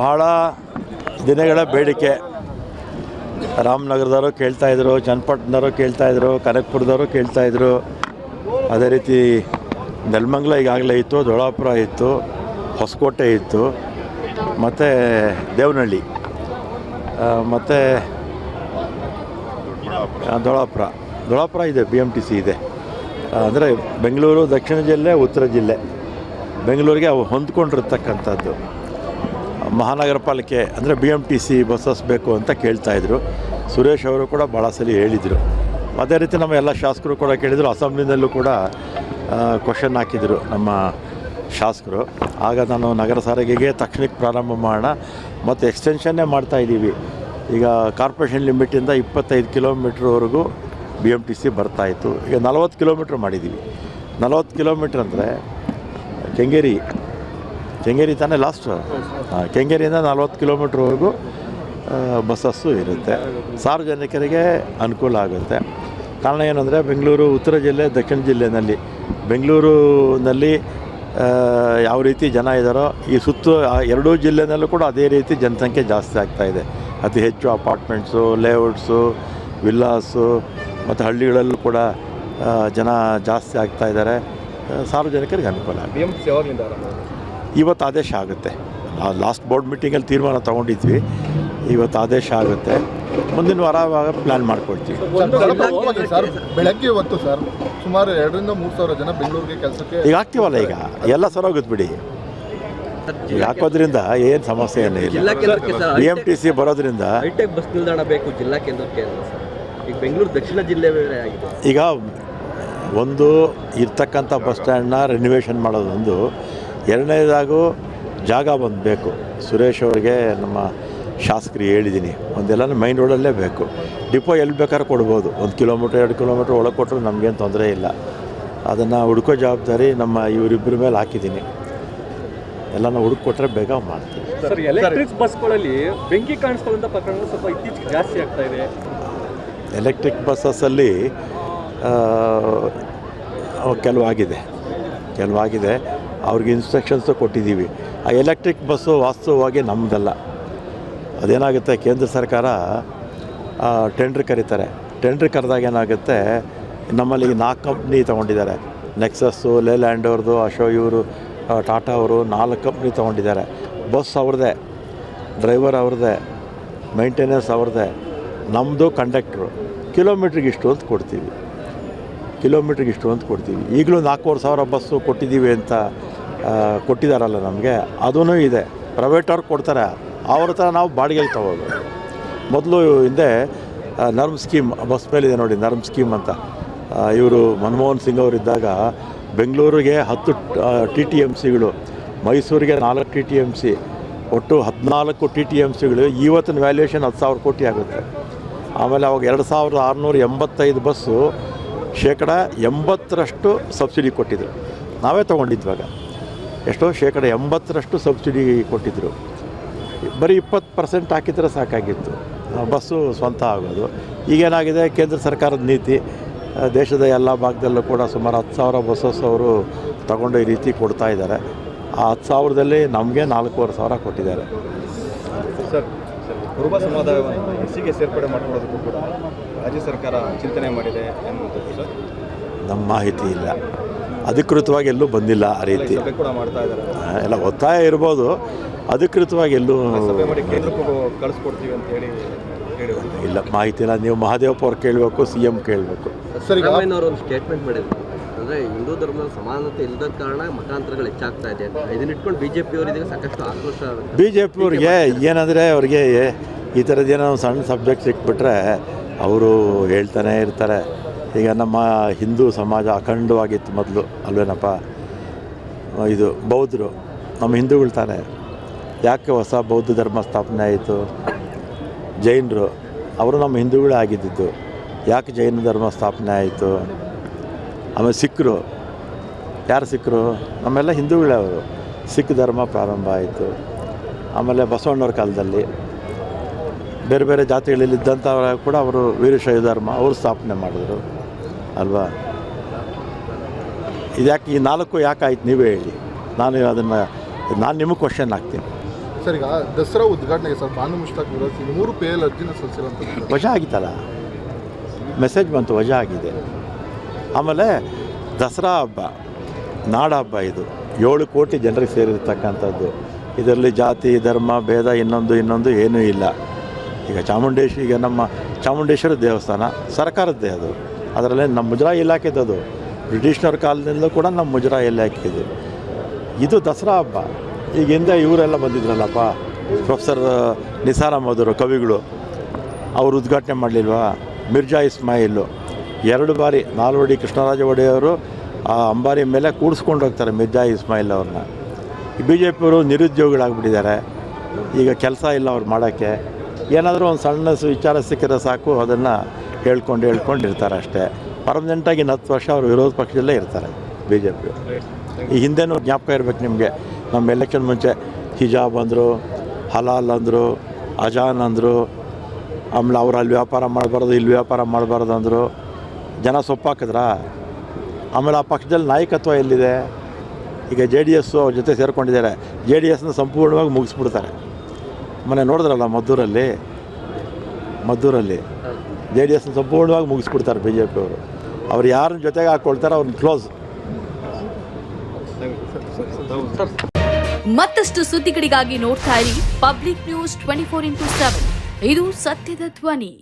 ಬಹಳ ದಿನಗಳ ಬೇಡಿಕೆ. ರಾಮನಗರದವರು ಕೇಳ್ತಾ ಇದ್ರು ಚನ್ನಪಟ್ಟಣದವರು ಕೇಳ್ತಾ ಇದ್ರು ಕನಕಪುರದವರು ಕೇಳ್ತಾ ಇದ್ರು. ಅದೇ ರೀತಿ ನೆಲಮಂಗಲ ಈಗಾಗಲೇ ಇತ್ತು ದೊಳಾಪುರ ಇತ್ತು ಹೊಸಕೋಟೆ ಇತ್ತು ಮತ್ತು ದೇವನಹಳ್ಳಿ ಮತ್ತು ದೊಳಾಪುರ ದೊಳಾಪುರ ಇದೆ ಬಿ ಎಂ ಟಿ ಸಿ ಇದೆ. ಅಂದರೆ ಬೆಂಗಳೂರು ದಕ್ಷಿಣ ಜಿಲ್ಲೆ, ಉತ್ತರ ಜಿಲ್ಲೆ. ಬೆಂಗಳೂರಿಗೆ ಅವು ಹೊಂದ್ಕೊಂಡಿರ್ತಕ್ಕಂಥದ್ದು. ಮಹಾನಗರ ಪಾಲಿಕೆ ಅಂದರೆ B M T C buses ಬೇಕು ಅಂತ ಕೇಳ್ತಾಯಿದ್ರು ಸುರೇಶ್ ಅವರು ಕೂಡ ಭಾಳ ಸಲ ಹೇಳಿದರು. ಅದೇ ರೀತಿ ನಮ್ಮ ಎಲ್ಲ ಶಾಸಕರು ಕೂಡ ಕೇಳಿದರು. ಅಸೆಂಬ್ಲಿನಲ್ಲೂ ಕೂಡ ಕ್ವಶನ್ ಹಾಕಿದರು ನಮ್ಮ ಶಾಸಕರು. ಆಗ ನಾನು ನಗರ ಸಾರಿಗೆಗೆ ತಕ್ಷಣಕ್ಕೆ ಪ್ರಾರಂಭ ಮಾಡೋಣ. ಮತ್ತು ಎಕ್ಸ್ಟೆನ್ಷನ್ನೇ ಮಾಡ್ತಾಯಿದ್ದೀವಿ ಈಗ ಕಾರ್ಪೊರೇಷನ್ ಲಿಮಿಟಿಂದ ಇಪ್ಪತ್ತೈದು ಕಿಲೋಮೀಟ್ರ್ವರೆಗೂ ಬಿ ಎಂ ಟಿ ಸಿ ಬರ್ತಾಯಿತ್ತು ಈಗ ನಲವತ್ತು ಕಿಲೋಮೀಟ್ರ್ ಮಾಡಿದ್ದೀವಿ. ನಲವತ್ತು ಕಿಲೋಮೀಟ್ರ್ ಅಂದರೆ ಕೆಂಗೇರಿ. ಕೆಂಗೇರಿ ತಾನೇ ಲಾಸ್ಟ್ ಕೆಂಗೇರಿಯಿಂದ ನಲ್ವತ್ತು ಕಿಲೋಮೀಟ್ರ್ವರೆಗೂ ಬಸ್ಸಸ್ಸು ಇರುತ್ತೆ. ಸಾರ್ವಜನಿಕರಿಗೆ ಅನುಕೂಲ ಆಗುತ್ತೆ. ಕಾರಣ ಏನಂದರೆ ಬೆಂಗಳೂರು, ಉತ್ತರ ಜಿಲ್ಲೆ, ದಕ್ಷಿಣ ಜಿಲ್ಲೆನಲ್ಲಿ. ಬೆಂಗಳೂರಿನಲ್ಲಿ ಯಾವ ರೀತಿ ಜನ ಇದ್ದಾರೋ ಈ ಸುತ್ತು ಎರಡೂ ಜಿಲ್ಲೆನಲ್ಲೂ ಕೂಡ ಅದೇ ರೀತಿ ಜನಸಂಖ್ಯೆ ಜಾಸ್ತಿ ಆಗ್ತಾಯಿದೆ ಅತಿ ಹೆಚ್ಚು ಅಪಾರ್ಟ್ಮೆಂಟ್ಸು ಲೇಔಟ್ಸು ವಿಲ್ಲಾಸು ಮತ್ತು ಹಳ್ಳಿಗಳಲ್ಲೂ ಕೂಡ ಜನ ಜಾಸ್ತಿ ಆಗ್ತಾ ಇದ್ದಾರೆ. ಸಾರ್ವಜನಿಕರಿಗೆ ಅನುಕೂಲ? ಇವತ್ತು ಆದೇಶ ಆಗುತ್ತೆ. ಲಾಸ್ಟ್ ಬೋರ್ಡ್ ಮೀಟಿಂಗಲ್ಲಿ ತೀರ್ಮಾನ ತೊಗೊಂಡಿದ್ವಿ. ಇವತ್ತು ಆದೇಶ ಆಗುತ್ತೆ. ಮುಂದಿನ ವಾರ ಪ್ಲ್ಯಾನ್ ಮಾಡ್ಕೊಳ್ತೀವಿ. ಬೆಳಗ್ಗೆ ಇವತ್ತು ಸರ್ ಸುಮಾರು ಎರಡರಿಂದ ಮೂರು ಸಾವಿರ ಜನ ಬೆಂಗಳೂರಿಗೆ ಕೆಲಸಕ್ಕೆ ಈಗ ಆಗ್ತೀವಲ್ಲ ಈಗ? ಎಲ್ಲ ಸರೋಗುತ್ತೆ ಬಿಡಿ. ಈಗ ಹಾಕೋದ್ರಿಂದ ಏನು ಸಮಸ್ಯೆ ಏನೂ ಇಲ್ಲ. ಜಿಲ್ಲಾ ಕೇಂದ್ರಕ್ಕೆ sir B M T C ಬರೋದ್ರಿಂದ ಹೈಟೆಕ್ ಬಸ್ ನಿಲ್ದಾಣ ಬೇಕು ಜಿಲ್ಲಾ ಕೇಂದ್ರಕ್ಕೆ ಸರ್. ಈಗ ಬೆಂಗಳೂರು ದಕ್ಷಿಣ ಜಿಲ್ಲೆ ಬೇರೆ ಆಗಿದೆ. ಈಗ ಒಂದು ಇರ್ತಕ್ಕಂಥ ಬಸ್ ಸ್ಟ್ಯಾಂಡ್ನ ರಿನಿವೇಷನ್ ಮಾಡೋದೊಂದು ಎರಡನೇದಾಗೂ ಜಾಗ ಬಂದು ಬೇಕು ಸುರೇಶ್ ಅವ್ರಿಗೆ ನಮ್ಮ ಶಾಸಕರಿಗೆ ಹೇಳಿದ್ದೀನಿ. ಒಂದೆಲ್ಲ ಮೈನ್ ರೋಡಲ್ಲೇ ಬೇಕು. ಡಿಪೋ ಎಲ್ಲಿ ಬೇಕಾದ್ರೆ ಕೊಡ್ಬೋದು. ಒಂದು ಕಿಲೋಮೀಟ್ರ್ ಎರಡು ಕಿಲೋಮೀಟ್ರ್ ಒಳಗೆ ಕೊಟ್ಟರು ನಮಗೇನು ತೊಂದರೆ ಇಲ್ಲ. ಅದನ್ನು ಹುಡುಕೋ ಜವಾಬ್ದಾರಿ ನಮ್ಮ ಇವರಿಬ್ಬರ ಮೇಲೆ ಹಾಕಿದ್ದೀನಿ. ಎಲ್ಲನೂ ಹುಡುಕಿ ಕೊಟ್ಟರೆ ಬೇಗ ಮಾಡ್ತೀವಿ. ಸರ್ ಎಲೆಕ್ಟ್ರಿಕ್ ಬಸ್ಗಳಲ್ಲಿ ಬೆಂಕಿ ಕಾಣಿಸ್ತಕ್ಕಂಥ ಪ್ರಕರಣಗಳು ಸ್ವಲ್ಪ ಇತ್ತೀಚೆಗೆ ಜಾಸ್ತಿ ಆಗ್ತಾ ಇದೆ. ಎಲೆಕ್ಟ್ರಿಕ್ ಬಸ್ಸಸ್ಸಲ್ಲಿ ಕೆಲವಾಗಿದೆ. ಕೆಲವಾಗಿದೆ. ಅವ್ರಿಗೆ ಇನ್ಸ್ಟ್ರಕ್ಷನ್ಸು ಕೊಟ್ಟಿದ್ದೀವಿ. ಆ ಎಲೆಕ್ಟ್ರಿಕ್ ಬಸ್ಸು ವಾಸ್ತವವಾಗಿ ನಮ್ಮದಲ್ಲ ಅದೇನಾಗುತ್ತೆ? ಕೇಂದ್ರ ಸರ್ಕಾರ ಟೆಂಡ್ರ್ ಕರೀತಾರೆ. ಟೆಂಡ್ರ್ ಕರೆದಾಗ ಏನಾಗುತ್ತೆ? ನಮ್ಮಲ್ಲಿ ನಾಲ್ಕು ಕಂಪ್ನಿ ತೊಗೊಂಡಿದ್ದಾರೆ. ನೆಕ್ಸಸ್ಸು ಲೇಲ್ಯಾಂಡ್ ಅವ್ರದ್ದು ಅಶೋಕ್ ಇವರು ಟಾಟಾ ಅವರು ನಾಲ್ಕು ಕಂಪ್ನಿ ತೊಗೊಂಡಿದ್ದಾರೆ. ಬಸ್ ಅವ್ರದ್ದೇ ಡ್ರೈವರ್ ಅವ್ರದ್ದೇ ಮೈಂಟೆನೆನ್ಸ್ ಅವ್ರದ್ದೇ. ನಮ್ಮದು ಕಂಡಕ್ಟ್ರು ಕಿಲೋಮೀಟ್ರಿಗೆ ಇಷ್ಟು ಅಂತ ಕೊಡ್ತೀವಿ. ಕಿಲೋಮೀಟ್ರಿಗೆ ಇಷ್ಟು ಅಂತ ಕೊಡ್ತೀವಿ. ಈಗಲೂ ನಾಲ್ಕೂವರೆ ಸಾವಿರ ಬಸ್ಸು ಕೊಟ್ಟಿದ್ದೀವಿ ಅಂತ ಕೊಟ್ಟಿದ್ದಾರಲ್ಲ ನಮಗೆ ಅದೂ ಇದೆ. ಪ್ರೈವೇಟವ್ರು ಕೊಡ್ತಾರೆ. ಅವ್ರ ಹತ್ರ ನಾವು ಬಾಡಿಗೆಗೆ ತಗೋದು. ಮೊದಲು ಹಿಂದೆ ನರ್ಮ್ ಸ್ಕೀಮ್ ಬಸ್ ಮೇಲಿದೆ ನೋಡಿ, ನರ್ಮ್ ಸ್ಕೀಮ್ ಅಂತ. ಇವರು ಮನಮೋಹನ್ ಸಿಂಗ್ ಅವರಿದ್ದಾಗ ಬೆಂಗಳೂರಿಗೆ ಹತ್ತು ಟಿ ಟಿ ಎಂ ಸಿಗಳು ಮೈಸೂರಿಗೆ ನಾಲ್ಕು ಟಿ ಟಿ ಎಂ ಸಿ ಒಟ್ಟು ಹದಿನಾಲ್ಕು ಟಿ ಟಿ ಎಂ ಸಿಗಳು ಇವತ್ತಿನ ವ್ಯಾಲ್ಯೂಯೇಷನ್ ಹತ್ತು ಸಾವಿರ ಕೋಟಿ ಆಗುತ್ತೆ. ಆಮೇಲೆ ಅವಾಗ ಎರಡು ಸಾವಿರದ ಆರುನೂರ ಎಂಬತ್ತೈದು ಬಸ್ಸು ಶೇಕಡ ಎಂಬತ್ತರಷ್ಟು ಸಬ್ಸಿಡಿ ಕೊಟ್ಟಿದ್ದರು ನಾವೇ ತೊಗೊಂಡಿದ್ವಾಗ. ಎಷ್ಟೋ ಶೇಕಡ ಎಂಬತ್ತರಷ್ಟು ಸಬ್ಸಿಡಿ ಕೊಟ್ಟಿದ್ದರು ಬರೀ ಇಪ್ಪತ್ತು ಪರ್ಸೆಂಟ್ ಹಾಕಿದ್ರೆ ಸಾಕಾಗಿತ್ತು. ಬಸ್ಸು ಸ್ವಂತ ಆಗೋದು. ಈಗೇನಾಗಿದೆ ಕೇಂದ್ರ ಸರ್ಕಾರದ ನೀತಿ ದೇಶದ ಎಲ್ಲ ಭಾಗದಲ್ಲೂ ಕೂಡ ಸುಮಾರು ಹತ್ತು ಸಾವಿರ ಬಸ್ಸಸ್ ಅವರು ತಗೊಂಡು ಈ ರೀತಿ ಕೊಡ್ತಾ ಇದ್ದಾರೆ. ಆ ಹತ್ತು ಸಾವಿರದಲ್ಲಿ ನಮಗೆ ನಾಲ್ಕೂವರೆ ಸಾವಿರ ಕೊಟ್ಟಿದ್ದಾರೆ. ಸರ್, ಕುರುಬ ಎಸ್ಸಿಗೆ ಸೇರ್ಪಡೆ ಮಾಡಿಕೊಳ್ಳೋದಕ್ಕೂ ಕೂಡ ರಾಜ್ಯ ಸರ್ಕಾರ ಚಿಂತನೆ ಮಾಡಿದೆ ಎನ್ನುವಂಥದ್ದು ಸರ್. ನಮ್ಮ ಮಾಹಿತಿ ಇಲ್ಲ. ಅಧಿಕೃತವಾಗಿ ಎಲ್ಲೂ ಬಂದಿಲ್ಲ ಆ ರೀತಿ. ಸಭೆ ಕೂಡ ಮಾಡ್ತಾ ಇದ್ದಾರೆ. ಎಲ್ಲ ಒತ್ತಾಯ ಇರ್ಬೋದು. ಅಧಿಕೃತವಾಗಿ ಎಲ್ಲೂ ಸಭೆ ಮಾಡಿ ಕೇಂದ್ರಕ್ಕೂ ಕಳಿಸ್ಕೊಡ್ತೀವಿ ಅಂತ ಹೇಳಿ ಹೇಳಿದ್ರು ಇಲ್ಲ ಮಾಹಿತಿ ಇಲ್ಲ. ನೀವು ಮಹಾದೇವಪ್ಪ ಅವ್ರು ಕೇಳಬೇಕು ಸಿ ಎಂ ಕೇಳಬೇಕು ಸಿದ್ದರಾಮಯ್ಯನವರು ಒಂದು ಸ್ಟೇಟ್ಮೆಂಟ್ ಮಾಡಿದ್ರು. ಅಂದರೆ ಹಿಂದೂ ಧರ್ಮದ ಸಮಾನತೆ ಇಲ್ಲದ ಕಾರಣ ಮತಾಂತರಗಳು ಹೆಚ್ಚಾಗ್ತಾ ಇದೆ ಅಂತ. ಇದನ್ನ ಇಟ್ಕೊಂಡು ಬಿ ಜೆ ಪಿಯವರಿಗೆ ಸಾಕಷ್ಟು ಆಕ್ರೋಶ ಬಿ ಜೆ ಪಿಯವ್ರಿಗೆ ಏನಂದರೆ ಅವ್ರಿಗೆ ಈ ಥರದ್ದೇನೋ ಸಣ್ಣ ಸಬ್ಜೆಕ್ಟ್ ಸಿಕ್ಬಿಟ್ರೆ ಅವರು ಹೇಳ್ತಾನೆ ಇರ್ತಾರೆ. ಈಗ ನಮ್ಮ ಹಿಂದೂ ಸಮಾಜ ಅಖಂಡವಾಗಿತ್ತು ಮೊದಲು, ಅಲ್ವೇನಪ್ಪ? ಇದು ಬೌದ್ಧರು, ನಮ್ಮ ಹಿಂದೂಗಳು ತಾನೆ. ಯಾಕೆ ಹೊಸ ಬೌದ್ಧ ಧರ್ಮ ಸ್ಥಾಪನೆ ಆಯಿತು? ಜೈನರು, ಅವರು ನಮ್ಮ ಹಿಂದೂಗಳೇ ಆಗಿದ್ದಿದ್ದು ಯಾಕೆ ಜೈನ ಧರ್ಮ ಸ್ಥಾಪನೆ ಆಯಿತು? ಆಮೇಲೆ ಸಿಖ್ರು, ಯಾರು ಸಿಖ್ರು? ನಮ್ಮೆಲ್ಲ ಹಿಂದೂಗಳೇ ಅವರು. ಸಿಖ್ ಧರ್ಮ ಪ್ರಾರಂಭ ಆಯಿತು. ಆಮೇಲೆ ಬಸವಣ್ಣವ್ರ ಕಾಲದಲ್ಲಿ ಬೇರೆ ಬೇರೆ ಜಾತಿಗಳಲ್ಲಿದ್ದಂಥವರ ಕೂಡ ಅವರು ವೀರಶೈವ ಧರ್ಮ ಅವರು ಸ್ಥಾಪನೆ ಮಾಡಿದ್ರು. ಅಲ್ವಾ? ಇದ್ಯಾಕೆ ಈ ನಾಲ್ಕು ಯಾಕೆ ಆಯ್ತು ನೀವೇ ಹೇಳಿ. ನಾನು ಅದನ್ನು ನಾನು ನಿಮಗೆ ಕ್ವಶನ್ ಹಾಕ್ತೀನಿ. ಸರ್ ಈಗ ದಸರಾ ಉದ್ಘಾಟನೆಗೆ ಸರ್ ಬಾನು ಮುಷ್ತಾಕ್ ವಿರೋಧಿ ಮೂರು ಪೇಲ್ ಅರ್ಜಿನ ಸಲ್ಲಿಸಿರೋ ವಜಾ ಆಗಿತ್ತಲ್ಲ? ಮೆಸೇಜ್ ಬಂತು ವಜಾ ಆಗಿದೆ. ಆಮೇಲೆ ದಸರಾ ಹಬ್ಬ ನಾಡ ಹಬ್ಬ ಇದು. ಏಳು ಕೋಟಿ ಜನರಿಗೆ ಸೇರಿರ್ತಕ್ಕಂಥದ್ದು. ಇದರಲ್ಲಿ ಜಾತಿ ಧರ್ಮ ಭೇದ ಇನ್ನೊಂದು ಇನ್ನೊಂದು ಏನೂ ಇಲ್ಲ. ಈಗ ಚಾಮುಂಡೇಶ್ವರಿ ಈಗ ನಮ್ಮ ಚಾಮುಂಡೇಶ್ವರ ದೇವಸ್ಥಾನ, ಸರ್ಕಾರದ್ದೇ ಅದು. ಅದರಲ್ಲಿ ನಮ್ಮ ಮುಜರಾಯಿ ಇಲಾಖೆದು ಅದು ಬ್ರಿಟಿಷ್ನವ್ರ ಕಾಲದಿಂದಲೂ ಕೂಡ ನಮ್ಮ ಮುಜರಾಯಿ ಇಲಾಖೆ ಇದು. ದಸರಾ ಹಬ್ಬ. ಈಗ ಹಿಂದೆ ಇವರೆಲ್ಲ ಬಂದಿದ್ರಲ್ಲಪ್ಪ, ಪ್ರೊಫೆಸರ್ ನಿಸಾರ್ ಅಹಮದರು ಕವಿಗಳು. ಅವರು ಉದ್ಘಾಟನೆ ಮಾಡಲಿಲ್ವಾ? ಮಿರ್ಜಾ ಇಸ್ಮಾಯಿಲು. ಎರಡು ಬಾರಿ ನಾಲ್ವಡಿ ಕೃಷ್ಣರಾಜ ಒಡೆಯವರು, ಆ, ಅಂಬಾರಿ ಮೇಲೆ ಕೂಡಿಸ್ಕೊಂಡು ಹೋಗ್ತಾರೆ ಮಿರ್ಜಾ ಇಸ್ಮಾಯಿಲ್ ಅವ್ರನ್ನ. ಬಿ ಜೆ ಪಿಯವರು ನಿರುದ್ಯೋಗಿಗಳಾಗ್ಬಿಟ್ಟಿದ್ದಾರೆ. ಈಗ ಕೆಲಸ ಇಲ್ಲ ಅವ್ರು ಮಾಡೋಕ್ಕೆ. ಏನಾದರೂ ಒಂದು ಸಣ್ಣ ವಿಚಾರ ಸಿಕ್ಕಿದ್ರೆ ಸಾಕು, ಅದನ್ನು ಹೇಳ್ಕೊಂಡು ಹೇಳ್ಕೊಂಡು ಇರ್ತಾರೆ ಅಷ್ಟೇ. ಪರ್ಮನೆಂಟಾಗಿ ಇನ್ನು ಹತ್ತು ವರ್ಷ ಅವರು ವಿರೋಧ ಪಕ್ಷದಲ್ಲೇ ಇರ್ತಾರೆ ಬಿ ಜೆ ಪಿ ಈ ಹಿಂದೆನೂ ಜ್ಞಾಪಕ ಇರಬೇಕು ನಿಮಗೆ. ನಮ್ಮ ಎಲೆಕ್ಷನ್ ಮುಂಚೆ ಹಿಜಾಬ್ ಅಂದರು, ಹಲಾಲ್ ಅಂದರು, ಅಜಾನ್ ಅಂದರು, ಆಮೇಲೆ ಅವ್ರು ಅಲ್ಲಿ ವ್ಯಾಪಾರ ಮಾಡಬಾರ್ದು, ಇಲ್ಲಿ ವ್ಯಾಪಾರ ಮಾಡಬಾರ್ದು ಅಂದರು. ಜನ ಸೊಪ್ಪಾಕಿದ್ರಾ? ಆಮೇಲೆ ಆ ಪಕ್ಷದಲ್ಲಿ ನಾಯಕತ್ವ ಎಲ್ಲಿದೆ? ಈಗ ಜೆ ಡಿ ಎಸ್ಸು ಅವ್ರ ಜೊತೆ ಸೇರ್ಕೊಂಡಿದ್ದಾರೆ. ಜೆ ಡಿ ಎಸ್ನ ಸಂಪೂರ್ಣವಾಗಿ ಮುಗಿಸ್ಬಿಡ್ತಾರೆ. ಮೊನ್ನೆ ನೋಡಿದ್ರಲ್ಲ ಮದ್ದೂರಲ್ಲಿ? ಮದ್ದೂರಲ್ಲಿ. ಜೆ ಡಿ ಎಸ್ನ ಸಂಪೂರ್ಣವಾಗಿ ಮುಗಿಸ್ಬಿಡ್ತಾರೆ ಬಿ ಜೆ ಪಿಯವರು ಅವ್ರು. ಯಾರನ್ನ ಜೊತೆಗೆ ಹಾಕ್ಕೊಳ್ತಾರೆ ಅವ್ರನ್ನ ಕ್ಲೋಸ್ ಮತ್ತಷ್ಟು ಸುದ್ದಿಗಳಿಗಾಗಿ ನೋಡ್ತಾ ಇರಿ Public News twenty four into seven ಇದು ಸತ್ಯದ ಧ್ವನಿ.